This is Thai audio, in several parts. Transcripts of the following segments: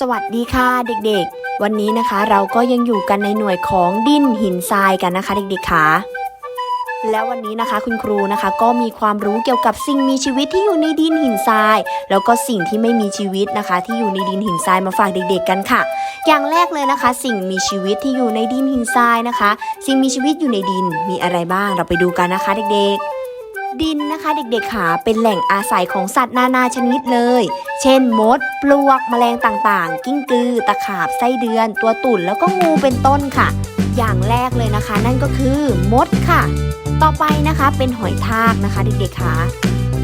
สวัสดีค่ะเด็กๆ วันนี้นะคะเราก็ยังอยู่กันในหน่วยของดินหินทรายกันนะคะ เด็กๆค่ะแล้ววันนี้นะคะคุณครูนะคะก็มีความรู้เกี่ยวกับสิ่งมีชีวิตที่อยู่ในดินหินทราย แล้วก็สิ่งที่ไม่มีชีวิตนะคะ ที่อยู่ในดินหินทรายมาฝากเด็กๆกันค่ะ อย่างแรกเลยนะคะ สิ่งมีชีวิตที่อยู่ในดินหินทรายนะคะ สิ่งมีชีวิตอยู่ในดินมีอะไรบ้าง เราไปดูกันนะคะ เด็กๆ ดินนะคะเด็กๆค่ะเป็นแหล่งอาศัยของสัตว์นานาชนิดเลย เช่นมด ปลวกแมลงต่างๆ กิ้งกือ ตะขาบไส้เดือน ตัวตุ่นแล้วก็งูเป็นต้นค่ะ อย่างแรกเลยนะคะ นั่นก็คือมดค่ะ ต่อไปนะคะเป็นหอยทากนะคะเด็กๆค่ะ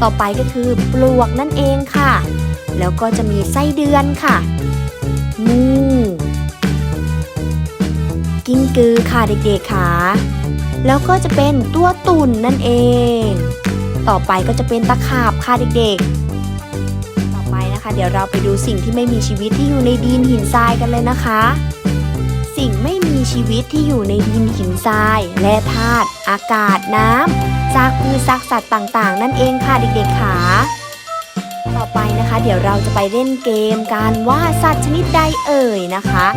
ต่อไปก็คือปลวกนั่นเองค่ะ แล้วก็จะมีไส้เดือนค่ะงูกิ้งกือค่ะเด็กๆค่ะแล้วก็จะเป็นตัวตุ่นนั่นเอง ต่อไปก็จะเป็นตะขาบค่ะเด็กๆ ต่อไปนะคะ เดี๋ยวเราไปดูสิ่งที่ไม่มีชีวิตที่อยู่ในดินหินทรายกันเลยนะคะ สิ่งไม่มีชีวิตที่อยู่ในดินหินทรายแร่ธาตุอากาศน้ำซากพืชซากสัตว์ต่างๆ นั่นเองค่ะเด็กๆค่ะต่อไปนะคะ เดี๋ยวเราจะไปเล่นเกมกันว่าสัตว์ชนิดใดเอ่ยนะคะ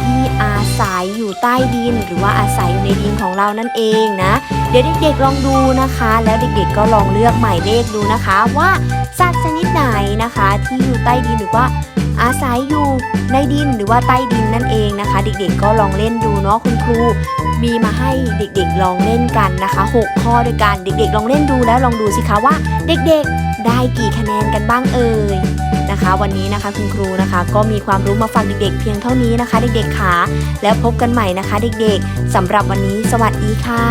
ที่อาศัย อยู่ใต้ดิน หรือว่าอาศัยอยู่ในดินของเรานั่นเองนะ เดี๋ยวเด็กๆลองดูนะคะ แล้วเด็กๆก็ลองเลือกหมายเลขดูนะคะ ว่าสัตว์ชนิดไหนนะคะ ที่อยู่ใต้ดินหรือว่าอาศัยอยู่ในดินหรือว่าใต้ดินนั่นเองนะคะ เด็กๆก็ลองเล่นดูเนาะคุณครู มีมาให้เด็กๆลองเล่นกันนะคะ 6 ข้อด้วยกันเด็กๆ ลองเล่นดูแล้วลองดูสิคะว่า เด็กๆได้กี่คะแนนกันบ้างเอ่ย วันนี้นะคะคุณครูนะคะ ก็มีความรู้มาฝากเด็กๆ เพียงเท่านี้นะคะ เด็กๆค่ะแล้วพบกันใหม่นะคะ เด็กๆสำหรับวันนี้ สวัสดีค่ะ